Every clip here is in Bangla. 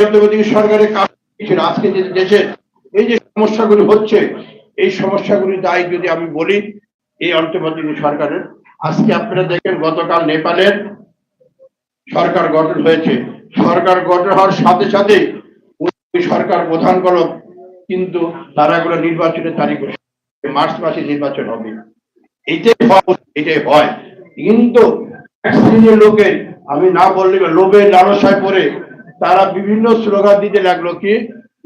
সরকারের কাজ আজকে যে দেশের এই যে সমস্যাগুলি হচ্ছে, এই সমস্যাগুলি দায়ী যদি আমি বলি এই অন্তর্বর্তী সরকারের, আজকে আপনারা দেখেন গতকাল নেপালের সরকার গঠন হয়েছে। সরকার গঠন হওয়ার সাথে সাথে সরকার প্রধান করো কিন্তু তারা এগুলো নির্বাচনের তারিখ মার্চ মাসে নির্বাচন হবে। এটাই এটাই হয়। কিন্তু লোকের, আমি না বললে লোভের লালসায় পড়ে তারা বিভিন্ন স্লোগান দিতে লাগল কি,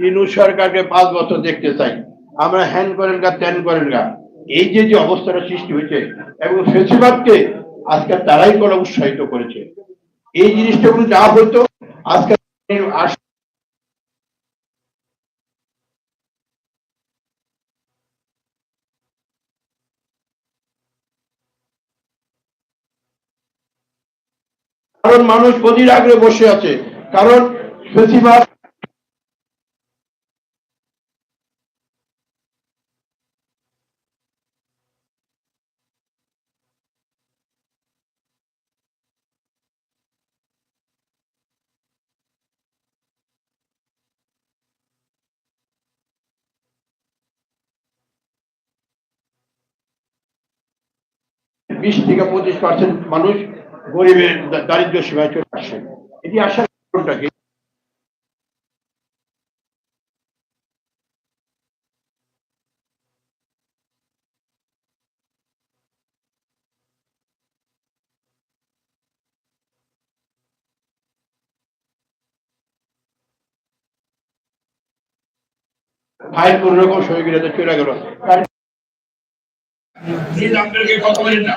ইনু সরকারকে পাঁচ বছর দেখতে চাই। আমরা হ্যান করেন গা, ত্যান করেন গা। এই যে যে অবস্থাটা সৃষ্টি হয়েছে, এবং ফেসিবাদকে আজকে তারাই করে উৎসাহিত করেছে। এই জিনিসটা গুলো যা হতো, আজকে কারণ মানুষ বদির আগ্রহে বসে আছে। কারণ ফেসিবাদ বিশ থেকে পঁচিশ পার্সেন্ট মানুষ গরিবের দারিদ্র সীমায় চলে আসে। এটি আসার কারণটা কি ফাইল কোন রকম সহিত চলে গেল। কথা না।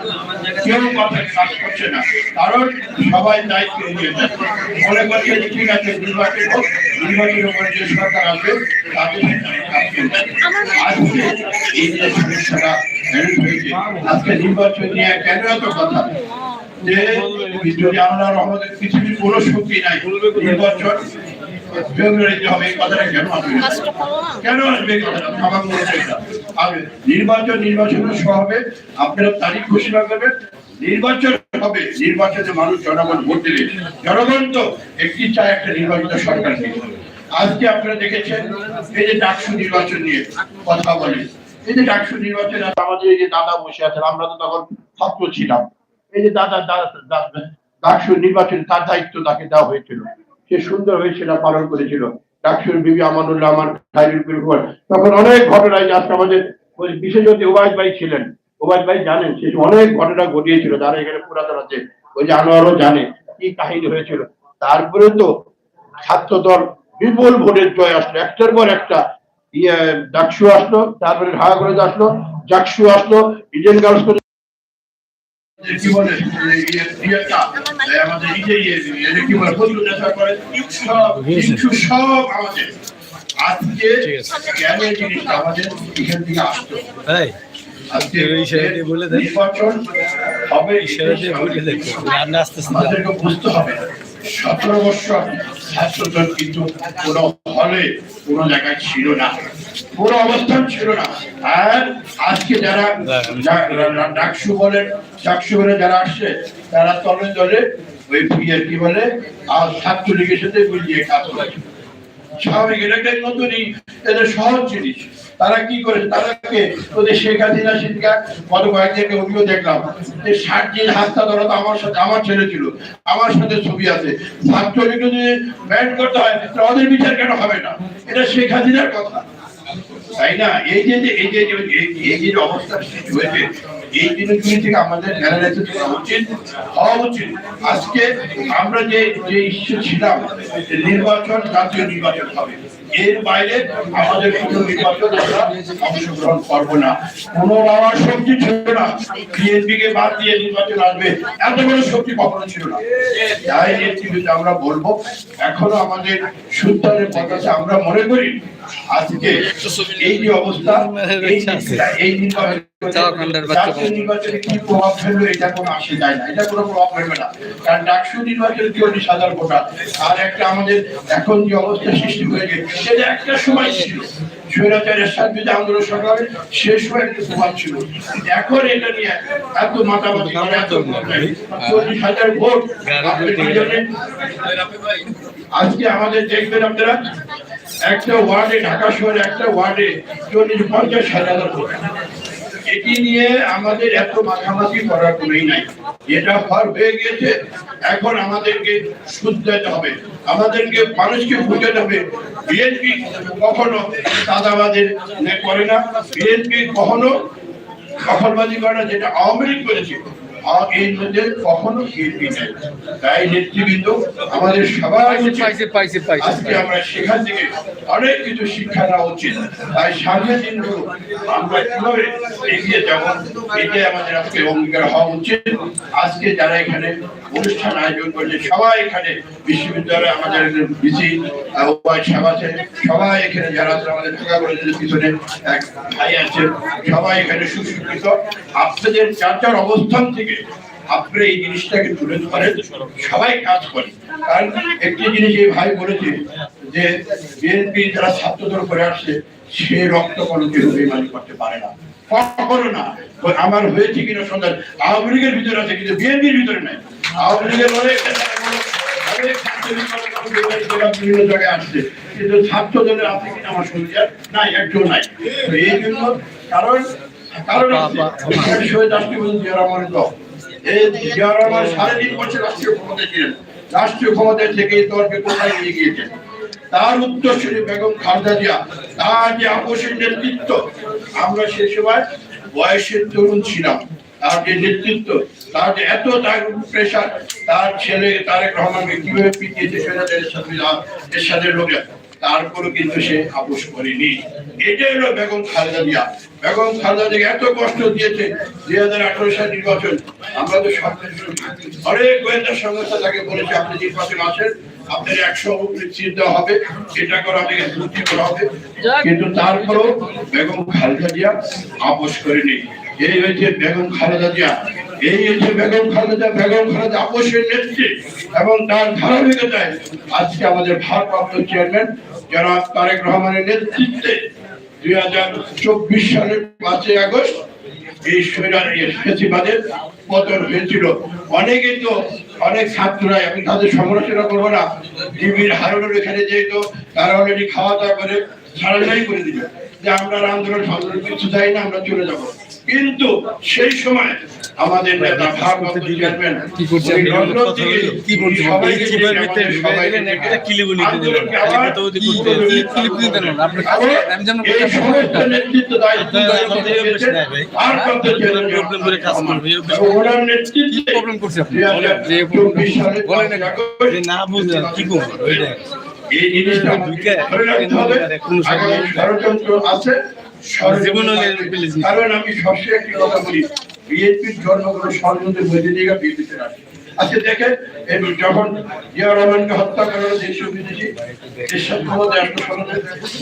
কেউ কথা কাজ করছে না। কারণ সবাই দায়িত্ব যাচ্ছে মনে করছে যে ঠিক আছে নির্বাচন হোক নির্বাচনের পরে যে সরকার আসবে তাদের আজকে এই যে সমস্যাটা হয়েছে আজকে নির্বাচন নিয়ে কেন এত কথা? যে যদি আমরা আমাদের পৃথিবীর কোনো শক্তি নাই নির্বাচন ফেব্রুয়ারিতে হবে এই কথাটা কেন আসবে? কেন আসবে এই কথাটা? আর নির্বাচন নির্বাচনের হবে। আপনারা তারিখ ঘোষণা করবেন। নির্বাচন হবে। নির্বাচনে মানুষ জনগণ ভোট দেবে। জনগণ তো একটি চায় একটা নির্বাচিত সরকারকে। আজকে আপনারা দেখেছেন, এই যে ডাকসু নির্বাচন নিয়ে কথা বলে। এই যে ডাকসু নির্বাচন আমাদের এই যে দাদা বসে আছেন, আমরা তো তখন ছাত্র ছিলাম। এই যে দাদা ডাকসু নির্বাচন তার দায়িত্ব তাকে দেওয়া হয়েছিল। সে সুন্দর হয়ে সেটা পালন করেছিল। ডাকসুর বিবি আমানুল্লাহ আমার খাইরুল তখন অনেক ঘটনায় আজকে আমাদের বিশেষত ওবায়দ ভাই ছিলেন। ওবায়দ ভাই জানেন, সে অনেক ঘটনা ঘটিয়েছিল। যারা এখানে পুরাতন আছে, ওই যে আনোয়ারও জানে কি কাহিনী হয়েছিল। তারপরে তো ছাত্র দল বিপুল ভোটের জয় আসলো। একটার পর একটা ইয়ে ডাকসু আসলো, তারপরে ঢাকা কলেজ আসলো, জাকসু আসলো ইডেন গার্লস কি বলে ইয়ে, আমাদের ইয়ে, এটা কি বলে ফজলুল নেশা করে? কিছু সব আমাদের। আজকে কেন এই জিনিসটা আমাদের এখান থেকে আসতো আজকে বলে দেন। হবে। আমাদেরকে বুঝতে হবে। সতেরো বছর ছাত্রদল কিন্তু কোনো হলে কোনো জায়গায় ছিল না। কোনো অবস্থান ছিল না। আর আজকে যারা ডাকসু বলে ডাকসু বলে যারা আসছে, তারা তলে তলে ওই ইয়ে কি বলে আর ছাত্রলীগের সাথে মিলিয়ে কাজ করেছে। স্বাভাবিক, এটা নতুনই এটা সহজ জিনিস। তারা কি করে তারাকে ওদের শেখ হাসিনা সিদ্দিকা গত কয়েকদিনকে অভিযোগ দেখলাম যে ষাট দিন হাস্তা ধরা তো আমার সাথে, আমার ছেলে ছিল, আমার সাথে ছবি আছে। ছাত্রলীগ যদি ব্যান্ড করতে হয়, তাহলে ওদের বিচার কেন হবে না? এটা শেখ হাসিনার কথা। তাই না? এই যে এই যে, এই- যে অবস্থা সৃষ্টি হয়েছে, এই জিনিসগুলি থেকে আমাদের করা উচিত, হওয়া উচিত। আজকে আমরা যে যে ইস্যু ছিলাম নির্বাচন জাতীয় নির্বাচন হবে এর বাইরে আমাদের কোনো নির্বাচন আমরা অংশগ্রহণ করব না। কোনো বাবার শক্তি ছিল না। বিএনপি কে বাদ দিয়ে নির্বাচন আসবে এত বড় শক্তি কখনো ছিল না। তাই নেতৃত্বে আমরা বলব এখনও আমাদের সুলতানের পথে আমরা মনে করি আজকে এই যে অবস্থা এই নির্বাচন প্রভাব ফেলবে এটা কোনো আসে যায় না এটা কোনো প্রভাব ফেলবে না। কারণ ডাকসু নির্বাচনে হাজার ভোটার? আর একটা আমাদের এখন যে অবস্থা সৃষ্টি হয়েছে সেটা একটা সময় ছিল। স্বৈরাচারের সাথে যে আন্দোলন সংগ্রামে শেষ হয়ে একটা প্রভাব ছিল। এখন এটা নিয়ে এত মাতামাতি চল্লিশ হাজার ভোট? আজকে আমাদের দেখবেন আপনারা একটা ওয়ার্ডে ঢাকা শহরে একটা ওয়ার্ডে চল্লিশ পঞ্চাশ হাজার ভোট। এটি নিয়ে আমাদের এত মাখামাখি করার কোনোই নাই। এটা হর হয়ে গিয়েছে, এখন আমাদেরকে শুধরাতে হবে। আমাদেরকে মানুষকে বুঝাতে হবে বিএনপি কখনো দাদাবাদের করে না। বিএনপি কখনো সফলবাজি করে না, যেটা আওয়ামী লীগ করেছে। আ- এই মধ্যে কখনো বিএনপি নেই। তাই নেতৃবৃন্দ আমাদের সবাই পাইছে পাইছে পাইছে আজকে আমরা সেখান থেকে অনেক কিছু শিক্ষা নেওয়া উচিত। তাই সামনে দিনগুলো আমরা কীভাবে এগিয়ে যাব এটাই আমাদের আজকে অঙ্গীকার হওয়া উচিত। আজকে যারা এখানে অনুষ্ঠান আয়োজন করছে। সবাই এখানে বিশ্ববিদ্যালয়ে আমাদের বিসি উপায় সাহেব আছে সবাই এখানে যারা আছে আমাদের ঢাকা কলেজের পিছনে এক ভাই আছে সবাই এখানে সুশিক্ষিত আপনাদের যার যার অবস্থান থেকে আপনি এই জিনিসটাকে তুলে ধরেন, সবাই কাজ করে। কারণ একটি জিনিস এই ভাই বলেছে যে, বিএনপি যারা ছাত্রদল করে আসছে, সে রক্ত কোনো কেউ বেমানি করতে পারে না। কখনো না। আমার হয়েছে কিনা সন্ধান আওয়ামী লীগের ভিতরে আছে, কিন্তু বিএনপির ভিতরে নাই। আওয়ামী লীগের অনেক রাষ্ট্রীয় ক্ষমতায় থেকে দলকে কোথায় নিয়ে গিয়েছেন তার উত্তরসূরি বেগম খালেদা জিয়া, তার যে আপোষের নেতৃত্ব, আমরা সে সময় বয়সের তরুণ ছিলাম, তার যে নেতৃত্ব, তার যে এত প্রেশার তার ছেলে তারেক রহমানকে কীভাবে পিটিয়েছে সেনাদের সাথে এরশাদের লোকের তারপরও কিন্তু সে আপোষ করেনি। এটাই হলো বেগম খালেদা জিয়া। বেগম খালেদা জিয়া এত কষ্ট দিয়েছে, দুই হাজার আঠারো সাল নির্বাচন। আমরা তো শুনি অনেক গোয়েন্দা সংস্থা তাকে বলেছে, আপনি নির্বাচন আসেন আপনার একশো সিট দেওয়া হবে এটা করে আপনাকে দুটি করা হবে। কিন্তু তারপরেও বেগম খালেদা জিয়া আপোষ করেনি। এই হয়েছে বেগম খালেদা জিয়া। এই হচ্ছে বেগম খালেদা বেগম খালেদা আপোষের নেত্রী এবং তার ধারাবাহিকতায় আজকে আমাদের ভারপ্রাপ্ত চেয়ারম্যান জনাব তারেক রহমানের নেতৃত্বে দুই হাজার চব্বিশ সালের পাঁচই আগস্ট এই পতন হয়েছিল। অনেকে তো, অনেক ছাত্ররা আমি তাদের সমালোচনা করব না। এখানে যেহেতু, তারা অলরেডি খাওয়া দাওয়া করে সারাটাই করে দিল যে আমরা আন্দোলন সন্দোলন কিছু চাই না, আমরা চলে যাব। কিন্তু সেই সময় আমাদের নেতা ভারপ্রাপ্ত চেয়ারম্যান কি করছে লন্ডন থেকে কি করছে? সবাইকে এই চিপার ভিতরে আমাদের ঢুকাই সবাইকে দিলেন, ডেকে একটা কিলিবু নিতে দিলেন। আন্দোলনকে খালি আবার কথা বলতে কি করতে কি ক্লিপ? আপনি আমি যেন এই সমস্ত নেতৃত্ব দায়িত্ব আপনারা আমাদের এই অভ্যাস নাই ভাই। ভারপ্রাপ্ত চেয়ারম্যান প্রবলেম করে কাজ করবে, এই অভ্যাস এবং ওনার নেতৃত্বে কি প্রবলেম করছে আপনি? যে বলেন না। যে না বুঝলেন, কি করব? এই জিনিসটা ষড়যন্ত্র আছে। কারণ আমি সবসময় একটি কথা বলি বিএনপির জন্ম কোনো ষড়যন্ত্রের মধ্যে দিয়ে বিএনপিতে আসে আজকে দেখেন যখন জিয়া রহমানকে হত্যা করা হলো বিদেশি দেশের ক্ষমতায়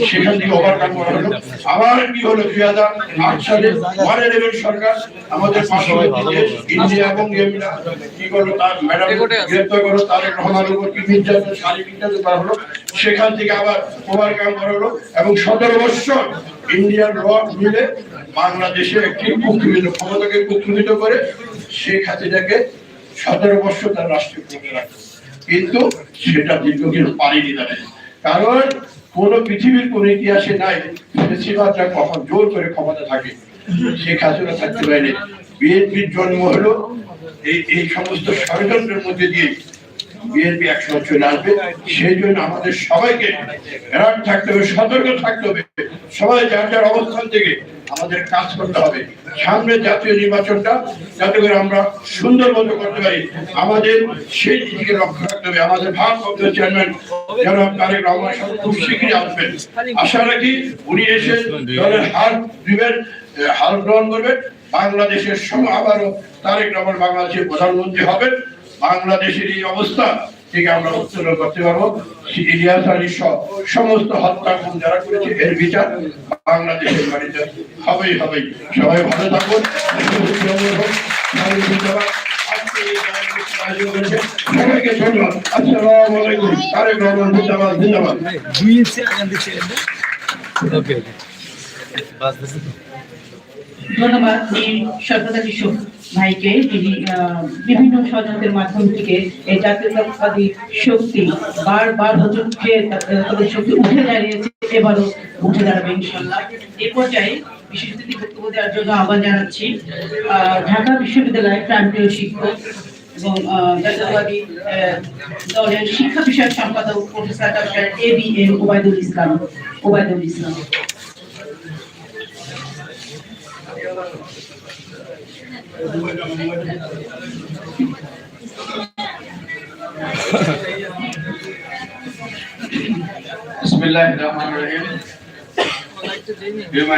সেখান থেকে ওভারকাম করা হলো। আবার কি হলো? দুই হাজার আট সালে ওয়ান ইলেভেন সরকার আমাদের পার্শ্ববর্তী ইন্ডিয়া এবং ইয়েমেনা কি করল? তার ম্যাডাম গ্রেপ্তার করল তারেক রহমানের উপর কি নির্যাতন শারীরিক নির্যাতন করা হলো? সেখান থেকে আবার ওভারকাম করা হলো এবং সতেরো বছর মিলে বাংলাদেশে একটি ক্ষমতাকে করে সতেরো তার কিন্তু সেটা দীর্ঘদিন পারেনি কারণ কোন পৃথিবীর কোন ইতিহাসে নাই বেশিরভাগটা কখন জোর করে ক্ষমতা থাকে, শেখ হাসিনা থাকতে পারেনি। বিএনপির জন্ম হলো এই এই সমস্ত ষড়যন্ত্রের মধ্যে দিয়ে বিএনপি একসময় চলে আসবে। সেই জন্য আমাদের সবাইকে অ্যালার্ট থাকতে হবে, সতর্ক থাকতে হবে। সবাই যার যার অবস্থান থেকে আমাদের কাজ করতে হবে। সামনে জাতীয় নির্বাচনটা, যাতে করে আমরা সুন্দর মতো করতে পারি। আমাদের সেই দিকে লক্ষ্য রাখতে হবে। আমাদের ভারপ্রাপ্ত চেয়ারম্যান জনাব তারেক রহমান সাহেব খুব শীঘ্রই আসবেন। আশা রাখি উনি এসে দলের হার দিবেন হাল গ্রহণ করবেন। বাংলাদেশের সঙ্গে আবারও তারেক রহমান বাংলাদেশের প্রধানমন্ত্রী হবেন। বাংলাদেশের এই অবস্থা থেকে আমরা উত্তোলন করতে পারব। ইলিয়াস আলী সমস্ত হত্যাকাণ্ড যারা করেছে, এর বিচার বাংলাদেশের বাড়িতে হবেই হবেই। সবাই ভালো থাকুন, সবাইকে ধন্যবাদ। আলাইকুম দিচ্ছে। তো ধন্যবাদ মীর সর্বদা কিশোর ভাইকে। যিনি বিভিন্ন ষড়যন্ত্রের মাধ্যম থেকে এই জাতীয়তাবাদী শক্তি বারবার তাদের শক্তি উঠে দাঁড়িয়েছে, এবারও উঠে দাঁড়াবে ইনশাল্লাহ এই পর্যায়ে বিশেষ অতিথি বক্তব্য দেওয়ার জন্য আহ্বান জানাচ্ছি ঢাকা বিশ্ববিদ্যালয়ের প্রান্তীয় শিক্ষক এবং জাতীয়তাবাদী দলের শিক্ষা বিষয়ক সম্পাদক professor doctor A B M Obaidul Islam Obaidul Islam. Human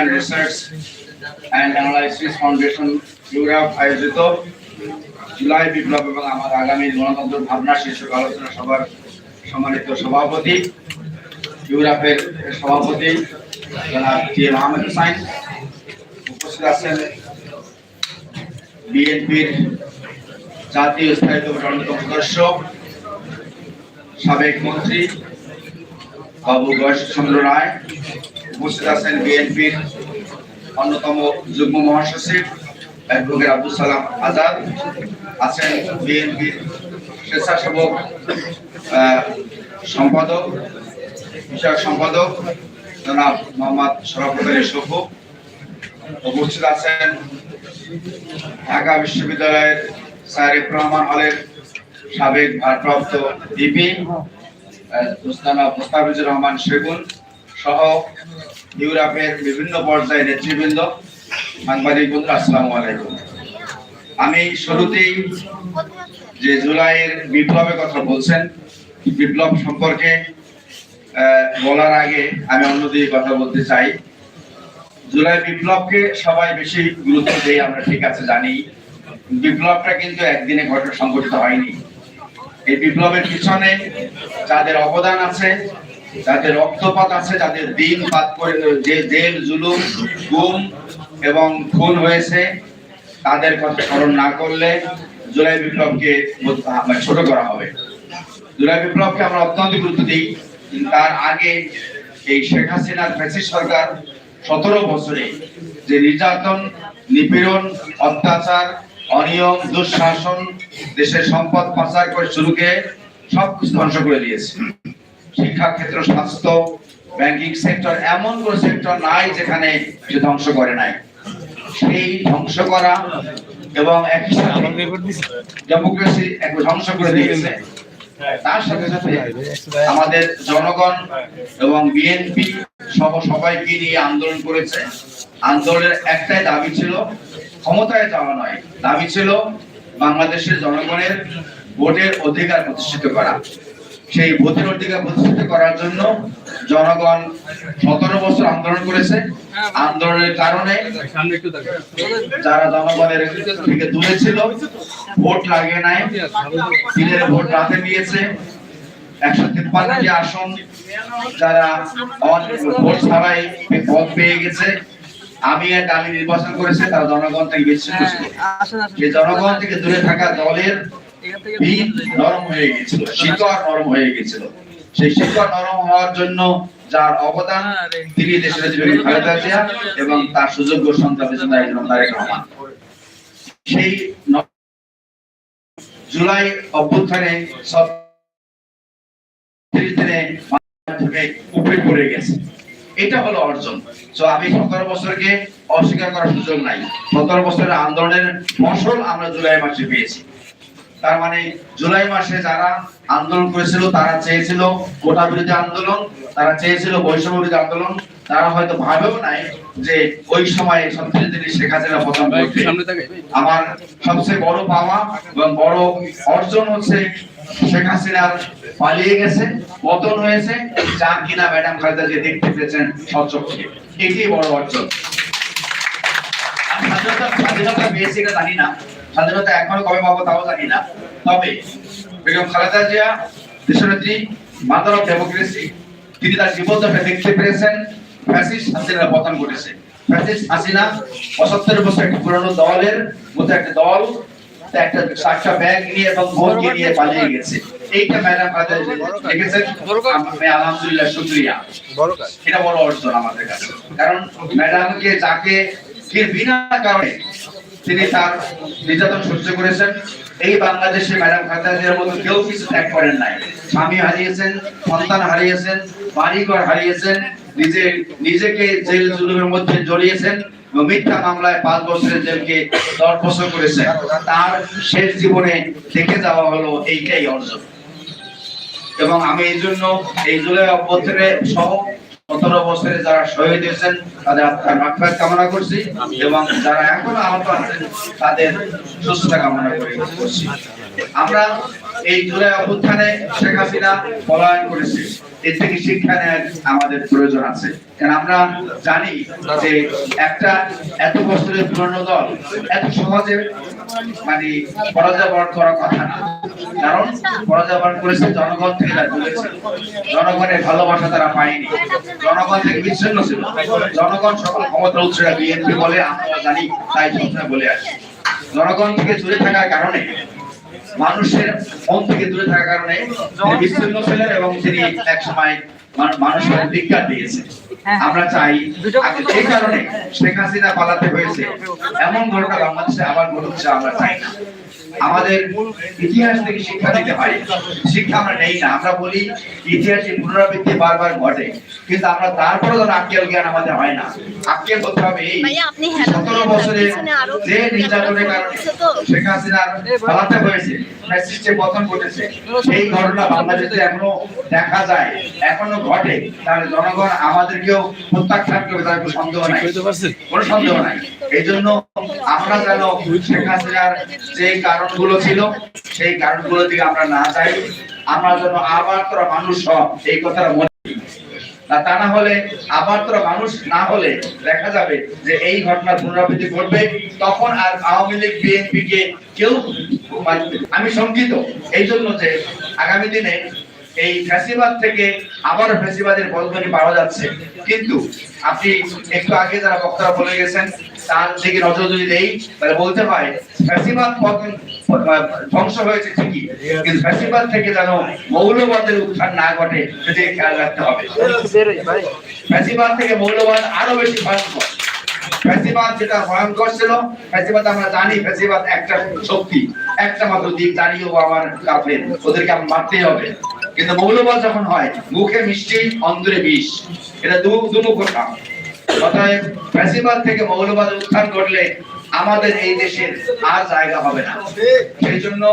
Research and Analysis Foundation Europe আয়োজিত। জুলাই বিপ্লব এবং আমার আগামী গণতন্ত্র ভাবনা শীর্ষক আলোচনা সভার সম্মানিত সভাপতি, ইউরোপের সভাপতি, জনাব টি এম আহমেদ হুসাইন বিএনপির জাতীয় স্থায়ী কমিটির অন্যতম সদস্য সাবেক মন্ত্রী বাবু চন্দ্র রায়, উপস্থিত আছেন বিএনপির অন্যতম যুগ্ম মহাসচিব অ্যাডভোকেট আব্দুল সালাম আজাদ। আছেন বিএনপির স্বেচ্ছাসেবক সম্পাদক, বিষয়ক সম্পাদক জনাব মোহাম্মদ আলী সফু উপস্থিত আছেন ঢাকা বিশ্ববিদ্যালয়ের স্যার ইফ রহমান হলের সাবেক ভারপ্রাপ্ত ডিপি দোস্তানা মোস্তাফিজুর রহমান সেগুন সহ ইউরোপের বিভিন্ন পর্যায়ে নেতৃবৃন্দ, সাংবাদিক বন্ধুরা, আসসালামু আলাইকুম। আমি শুরুতেই যে জুলাইয়ের বিপ্লবের কথা বলছেন, বিপ্লব সম্পর্কে বলার আগে আমি অন্যদিকে কথা বলতে চাই। জুলাই বিপ্লবকে সবাই বেশি গুরুত্ব দেয়, আমরা ঠিক আছে জানি। বিপ্লবটা কিন্তু একদিনে ঘটনা সংঘটিত হয়নি। এই বিপ্লবের পিছনে যাদের অবদান আছে, যাদের রক্তপাত আছে, যাদের দিন পাত করে যে জেল, জুলুম, গুম এবং খুন হয়েছে, তাদের কথা স্মরণ না করলে জুলাই বিপ্লবকে মানে ছোট করা হবে। জুলাই বিপ্লবকে আমরা অত্যন্ত গুরুত্ব দিই। তার আগে এই শেখ হাসিনার ফ্যাসিস্ট সরকার সতেরো বছরে যে নির্যাতন নিপীড়ন অত্যাচার অনিয়ম দুঃশাসন দেশের সম্পদ পাচার করে শুরুকে সবকিছু ধ্বংস করে দিয়েছে। শিক্ষা ক্ষেত্র স্বাস্থ্য ব্যাংকিং সেক্টর এমন কোন সেক্টর নাই যেখানে সে ধ্বংস করে নাই। সেই ধ্বংস করা এবং একই সাথে ডেমোক্রেসি ধ্বংস করে দিয়েছে। তার সাথে সাথে আমাদের জনগণ এবং বিএনপি সহ সবাইকে নিয়ে আন্দোলন করেছে। আন্দোলনের একটাই দাবি ছিল ক্ষমতায় যাওয়া নয়। দাবি ছিল বাংলাদেশের জনগণের ভোটের অধিকার প্রতিষ্ঠিত করা। সেই ভোটের অধিকার প্রতিষ্ঠিত করার জন্য জনগণ সতেরো বছর আন্দোলন করেছে। আন্দোলনের কারণে যারা জনগণের থেকে দূরে ছিল ভোট লাগে নাই। দিনের ভোট রাতে দিয়েছে। একশো তিপ্পান্নটি আসন যারা ভোট ছাড়াই পদ পেয়ে গেছে। আমি এক আমি নির্বাচন করেছে তারা জনগণ থেকে বেশি খুশি। জনগণ থেকে দূরে থাকা দলের নরম হয়ে গেছিল শিকড় নরম হয়ে গেছিল। সেই শিকড় নরম হওয়ার জন্য যার অবদান তিনি দেশের জীবনে খালেদা জিয়া এবং তার সুযোগ্য সন্তান তারেক রহমান। সেই জুলাই অভ্যুত্থানে সব তিরিশ দিনে থেকে উপরে পড়ে গেছে। এটা হলো অর্জন। তো আমি সতেরো বছরকে অস্বীকার করার সুযোগ নাই। সতেরো বছরের আন্দোলনের ফসল আমরা জুলাই মাসে পেয়েছি। তার মানে জুলাই মাসে যারা আন্দোলন করেছিল তারা চেয়েছিল কোটা বিরোধী আন্দোলন তারা চেয়েছিল বৈষম্য বিরোধী আন্দোলন। তারা হয়তো ভাবেও নাই যে ওই সময় সবচেয়ে তিনি শেখ হাসিনা প্রথম আমার সবচেয়ে বড় পাওয়া এবং বড় অর্জন হচ্ছে শেখ হাসিনার পালিয়ে গেছে পতন হয়েছে যা কিনা ম্যাডাম খালেদা যে দেখতে পেয়েছেন সচক্ষে এটি বড় অর্জন। স্বাধীনতা স্বাধীনতা পেয়েছি এটা জানি না। স্বাধীনতা এখনও কবে পাবো তাও জানি না। তবে বেগম খালেদা জিয়া দেশনেত্রী মাদার অফ ডেমোক্রেসি তিনি তার জীবনটাকে দেখতে পেরেছেন ফ্যাসিস্ট হাসিনার পতন ঘটেছে। ফ্যাসিস্ট হাসিনা পঁচাত্তর বছর একটা পুরনো দলের একটা দল একটা ব্যাগ নিয়ে এবং নিয়ে পালিয়ে গেছে। এইটা ম্যাডাম আমি আলহামদুলিল্লাহ শুক্রিয়া। এটা বড় অর্জন আমাদের কাছে। কারণ ম্যাডামকে যাকে বিনা কারণে তিনি তার নির্যাতন সহ্য করেছেন। এই বাংলাদেশে ম্যাডাম খালেদাজিয়ার মতো কেউ কিছু ত্যাগ করেন নাই। স্বামী হারিয়েছেন, সন্তান হারিয়েছেন, বাড়িঘর হারিয়েছেন, নিজে, নিজেকে জেল জুলুমের মধ্যে জড়িয়েছেন মিথ্যা মামলায় পাঁচ বছরের জেলকে দশ বছর করেছেন। তার শেষ জীবনে দেখে যাওয়া হলো এইটাই অর্জন। এবং আমি এই জন্য এই জুলাই অভ্যর্থনে সহ সতেরো বছরে যারা শহীদ হয়েছেন তাদের আত্মার মাগফিরাত কামনা করছি এবং যারা এখনও আহত আছেন তাদের সুস্থতা কামনা করে করছি। আমরা এই জুলাই অভ্যুত্থানে শেখ হাসিনা পলায়ন করেছি। এর থেকে শিক্ষা আমাদের প্রয়োজন আছে। কারণ আমরা জানি যে একটা এত বছরের পুরনো দল এত সহজে মানে পরাজয় বরণ করার কথা না। কারণ পরাজয় বরণ করেছে জনগণ থেকে জনগণের ভালোবাসা তারা পায়নি। জনগণ থেকে বিচ্ছিন্ন ছিল। জনগণ সকল ক্ষমতা উৎসরা বিএনপি বলে আমরা জানি, তাই বলে আসি। জনগণ থেকে দূরে থাকার কারণে মানুষের মন থেকে দূরে থাকার কারণে বিচ্ছিন্ন ছিলেন এবং তিনি এক সময় মানুষের বিজ্ঞান দিয়েছে আমরা চাই যে এই কারণে শেখ হাসিনা পালাতে হয়েছে এমন ঘটনা বাংলাদেশে আবার ঘটছে আমরা চাই না। আমাদের ইতিহাস থেকে শিক্ষা নিতে পারি। শিক্ষা আমরা নেই না। আমরা বলি ইতিহাসের পুনরাবৃত্তি বারবার ঘটে। কিন্তু আমরা তারপরে যেন আক্কেল জ্ঞান আমাদের হয় না। আক্কেল করতে হবে এই সতেরো বছরের বছরে যে নির্যাতনের কারণে শেখ হাসিনার পালাতে হয়েছে। ফ্যাসিস্টের পতন ঘটেছে সেই ঘটনা বাংলাদেশে এখনও দেখা যায় এখনও ঘটে। তাহলে জনগণ আমাদেরকেও প্রত্যাখ্যান করবে তার কোনো সন্দেহ নাই। কোনো সন্দেহ নাই। এই জন্য আমরা যেন শেখ হাসিনার যে কারণগুলো ছিল সেই কারণগুলো দিকে আমরা না চাই আমরা যেন আবার তোরা মানুষ সব এই কথাটা মনে না তা না হলে আবার তোরা মানুষ না হলে দেখা যাবে যে এই ঘটনা পুনরাবৃত্তি ঘটবে। তখন আর আওয়ামী লীগ বিএনপি কে কেউ আমি শঙ্কিত। এই জন্য যে আগামী দিনে এই ফ্যাসিবাদ থেকে আবার ফ্যাসিবাদের বদলি পাওয়া যাচ্ছে। কিন্তু আপনি একটু আগে যারা বক্তারা বলে গেছেন তার দিকে নজর যদি দেই তাহলে বলতে হয় ফ্যাসিবাদ পতন ধ্বংস হয়েছে ঠিকই কিন্তু ফ্যাসিবাদ থেকে যেন মৌলবাদের উত্থান না ঘটে সেদিকে খেয়াল রাখতে হবে। ফ্যাসিবাদ থেকে মৌলবাদ আরও বেশি ভয়ঙ্কর। ফ্যাসিবাদ যেটা ভয়ঙ্কর ছিল আমরা জানি একটা শক্তি। একটা মাত্র আমার ওদেরকে আমরা মারতেই হবে। কিন্তু মৌলবাদ যখন হয়, মুখে মিষ্টি অন্তরে বিষ। এটা দু অতএব থেকে মৌলবাদ উত্থান ঘটলে আমাদের এই দেশের আর জায়গা হবে না। সেই জন্য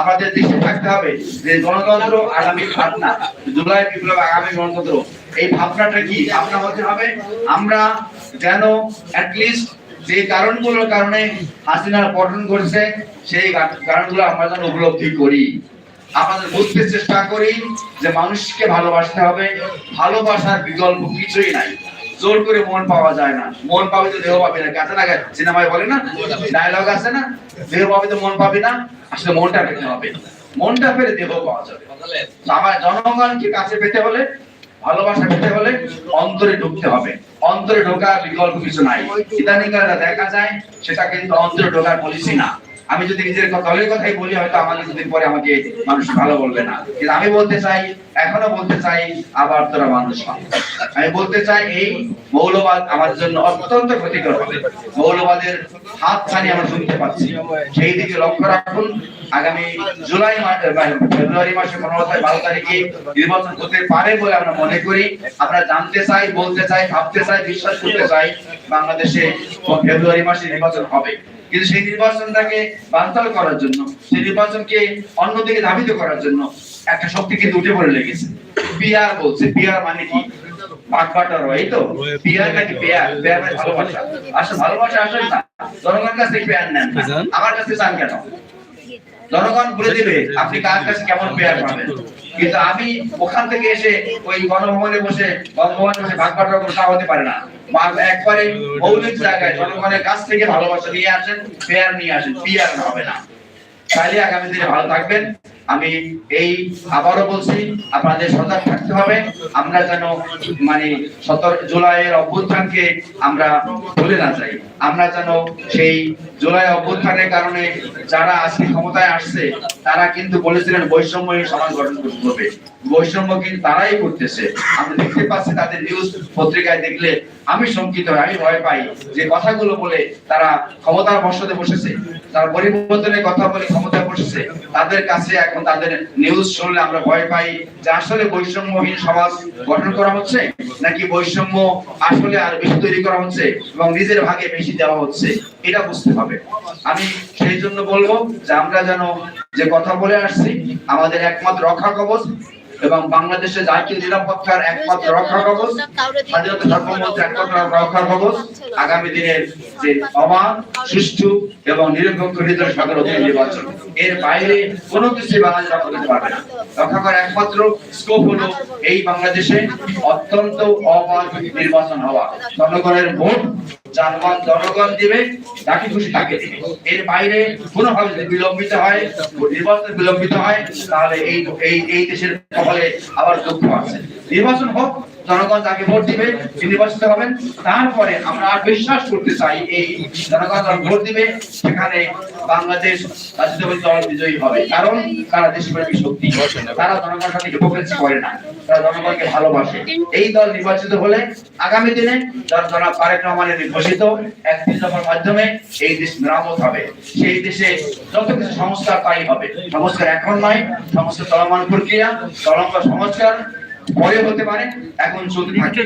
আমাদের দেশে থাকতে হবে যে গণতন্ত্র আগামী ভাবনা। জুলাই বিপ্লব আগামী গণতন্ত্র। এই ভাবনাটা কি? ভাবনা হতে হবে আমরা যেন লিস্ট যে কারণগুলোর কারণে হাসিনার পতন ঘটেছে সেই কারণগুলো আমরা যেন উপলব্ধি করি। আমাদের বুঝতে চেষ্টা করি যে মানুষকে ভালোবাসতে হবে ভালোবাসার বিকল্প কিছুই নাই। জোর করে মন পাওয়া যায় না। মন পাবে তো দেহ পাবে না। কাছে না সিনেমায় বলে না ডায়লগ আছে না দেহ পাবে তো মন পাবে না আসলে মনটা পেতে হবে। মনটা পেলে দেহ পাওয়া যাবে। আমার জনগণকে কাছে পেতে হলে ভালোবাসা পেতে হলে অন্তরে ঢুকতে হবে। অন্তরে ঢোকার বিকল্প কিছু নাই। ইদানিং কালে যা দেখা যায়, সেটা কিন্তু অন্তরে ঢোকার পলিসি না। আমি যদি নিজের দলের কথাই বলি, হয়তো আমাকে দুদিন পরে আমাকে মানুষ ভালো বলবে না। কিন্তু আমি বলতে চাই, এখনও বলতে চাই, আবার তোরা মানুষ আমি বলতে চাই, এই মৌলবাদ আমাদের জন্য অত্যন্ত ক্ষতিকর হবে। মৌলবাদের হাত ছানি আমরা শুনতে পাচ্ছি। সেই দিকে লক্ষ্য রাখুন, আগামী জুলাই ফেব্রুয়ারি মাসে পনেরো তারিখ, বারো তারিখে নির্বাচন হতে পারে বলে আমরা মনে করি। আমরা জানতে চাই, বলতে চাই, ভাবতে চাই, বিশ্বাস করতে চাই, বাংলাদেশে ফেব্রুয়ারি মাসে নির্বাচন হবে। কিন্তু সেই নির্বাচনটাকে বানচাল করার জন্য সেই নির্বাচনকে অন্যদিকে ধাবিত করার জন্য একটা শক্তি কিন্তু উঠে পড়ে লেগেছে। পিয়ার বলছে পিয়ার মানে কি? পাকবাটার হয় তো? পিয়ার নাকি পেয়ার পেয়ার মানে ভালোবাসা। আসলে ভালোবাসা আসলে না জনগণের কাছ পেয়ার নেন আমার কাছে চান কেন? জনগণ বলে দিবে আপনি কার কাছে কেমন পেয়ার পাবেন। কিন্তু আমি ওখান থেকে এসে ওই গণভবনে বসে গণভবনে বসে ভাগ বাটোয়ারা করে হতে পারে না। একবারে মৌলিক জায়গায় জনগণের কাছ থেকে ভালোবাসা নিয়ে আসেন পেয়ার নিয়ে আসেন পিয়ার হবে না। তাহলে আগামী দিনে ভালো থাকবেন। আমি এই আবারও বলছি, আপনাদের সজাগ থাকতে হবে। আমরা যেন মানে সতেরো জুলাইয়ের অভ্যুত্থানকে আমরা ভুলে না যাই। আমরা যেন সেই জুলাই অভ্যুত্থানের কারণে যারা আজকে ক্ষমতায় আসছে, তারা কিন্তু বলেছিলেন বৈষম্য সমাজ গঠন করতে হবে। বৈষম্য কিন্তু তারাই করতেছে? আমরা দেখতে পাচ্ছি তাদের নিউজ পত্রিকায় দেখলে আমি শঙ্কিত, আমি ভয় পাই যে কথাগুলো বলে তারা ক্ষমতার বসতে বসেছে, তারা পরিবর্তনের কথা বলে ক্ষমতায় বসেছে। তাদের কাছে এখন তাদের নিউজ শুনলে আমরা ভয় পাই যে আসলে বৈষম্যহীন সমাজ গঠন করা হচ্ছে নাকি বৈষম্য আসলে আর বেশি তৈরি করা হচ্ছে এবং নিজের ভাগে বেশি দেওয়া হচ্ছে? এটা বুঝতে হবে। আমি সেই জন্য বলব যে আমরা যেন যে কথা বলে আসছি, আমাদের একমাত্র রক্ষা কবচ এবং বাংলাদেশের জাতীয় নিরাপত্তার একমাত্র রক্ষা কবচ, স্বাধীনতা সার্বভৌমত্বের একমাত্র রক্ষা কবচ, আগামী দিনের যে অবাধ, সুষ্ঠু এবং নিরপেক্ষ সরকার অধীনে নির্বাচন, এর বাইরে কোনো কিছু বাংলাদেশ করতে পারবে না। রক্ষা করার একমাত্র স্কোপ হলো এই বাংলাদেশে অত্যন্ত অবাধ নির্বাচন হওয়া। জনগণের ভোট জনগণ জনগণ দিবে নাকি খুশি তাকে দিবে। এর বাইরে কোনোভাবে যদি বিলম্বিত হয় নির্বাচন বিলম্বিত হয়, তাহলে এই এই এই দেশের কপালে আবার দুঃখ আছে। নির্বাচন হোক জনগণ যাকে ভোট দিবে নির্বাচিত হবেন। তারপরে আমরা আর বিশ্বাস করতে চাই এই জনগণ ভোট দিবে, সেখানে বাংলাদেশ রাজনৈতিক দল বিজয়ী হবে। কারণ তারা দেশপ্রেমী শক্তি। তারা জনগণের সাথে হিপোক্রেসি করে না। তারা জনগণকে ভালোবাসে। এই দল নির্বাচিত হলে আগামী দিনে জনাব তারেক রহমানের ঘোষিত একত্রিশ দফার মাধ্যমে এই দেশ মেরামত হবে। সেই দেশে যত কিছু সংস্কার তাই হবে। সংস্কার এখন নয়, সংস্কার চলমান প্রক্রিয়া চলমান সংস্কার পরে হতে পারে। এখন চলতে থাকে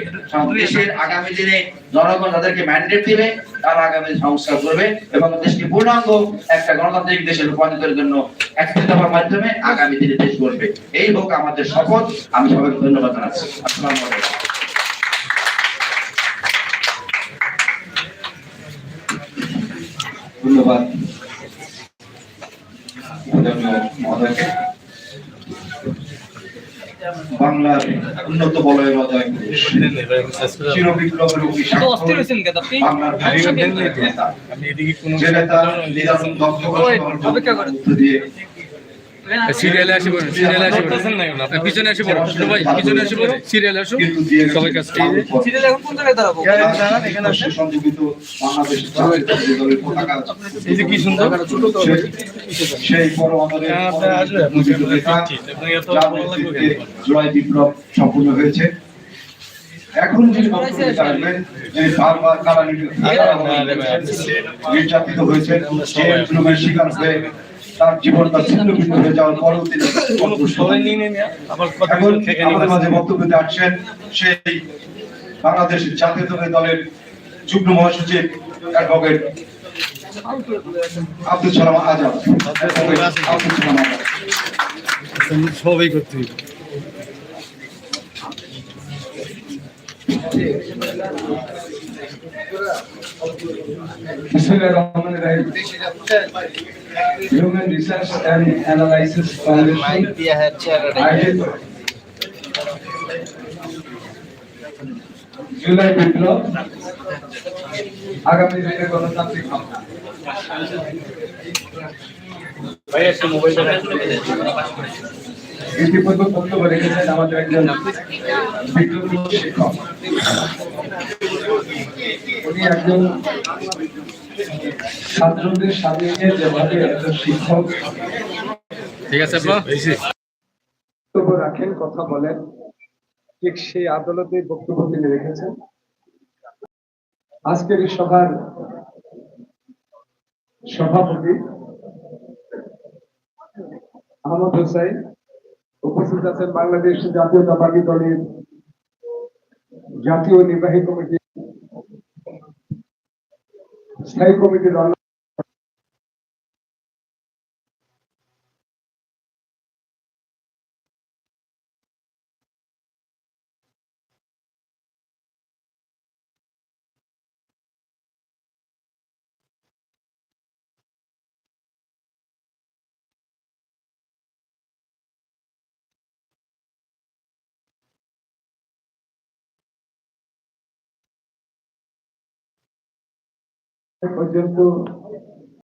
দেশের আগামী দিনে জনগণ তাদেরকে ম্যান্ডেট দিবে তারা আগামী সংস্কার করবে এবং দেশকে পূর্ণাঙ্গ একটা গণতান্ত্রিক দেশে রূপান্তরের জন্য একত্রিশ দফার মাধ্যমে আগামী দিনে দেশ করবে এই হোক আমাদের শপথ। আমি সবাইকে ধন্যবাদ জানাচ্ছি। আসসালামু আলাইকুম। ধন্যবাদ মহোদয়কে। বাংলার উন্নত বলয়ের বজায় চির তো অস্থির হয়েছেন কেন বাংলার যে নেতা নিদারুণ দক্ষ দিয়ে সিরিয়ালে আসি বলুন সিরিয়ালে আসি পিছনে আসি বলুন ভাই পিছনে আসি বলুন সিরিয়ালে আসুন কিন্তু দিয়ে গেছে সবাই কাছে। সিরিয়াল এখন কোন জায়গায় দাঁড়াবো? অবশ্যই সংযোজিত বাংলাদেশ জাতীয় দলের পতাকা এই যে কি সুন্দর? সেই- সেই বড় আমাদের হ্যাঁ, আপনারা আপনাকে এত ভালো লাগবে বিপ্লব সম্পূর্ণ হয়েছে। এখন যে বক্তব্য আসবেন যে বারবার কারা নির্যাতিত হয়েছে শিকার হয়ে তার জীবনটা ছিন্ন ভিন্ন হয়ে যাওয়ার পরেও তিনি এখন থেকে আমাদের মাঝে বক্তব্য আসছেন সেই বাংলাদেশ জাতীয়তাবাদী দলের যুগ্ম মহাসচিব অ্যাডভোকেট আব্দুল সালাম আজাদ। আব্দুল সালাম আজাদ সবাই করতে Research and Analysis Foundation. আয়োজিত জুলাই বিপ্লব। আগামী দিনে গণতান্ত্রিক ইতিপূর্বে বক্তব্য রেখেছেন আমাদের একজন বিপ্লবী শিক্ষক। উনি একজন ছাত্রদের সামনে যেভাবে একজন শিক্ষক ঠিক আছে বক্তব্য রাখেন কথা বলেন। ঠিক সেই আদালতে বক্তব্য তিনি রেখেছেন। আজকের এই সভার সভাপতি আহমদ হোসাইন উপস্থিত আছেন বাংলাদেশ জাতীয়তাবাদী দলের জাতীয় নির্বাহী কমিটি স্থায়ী কমিটির concierto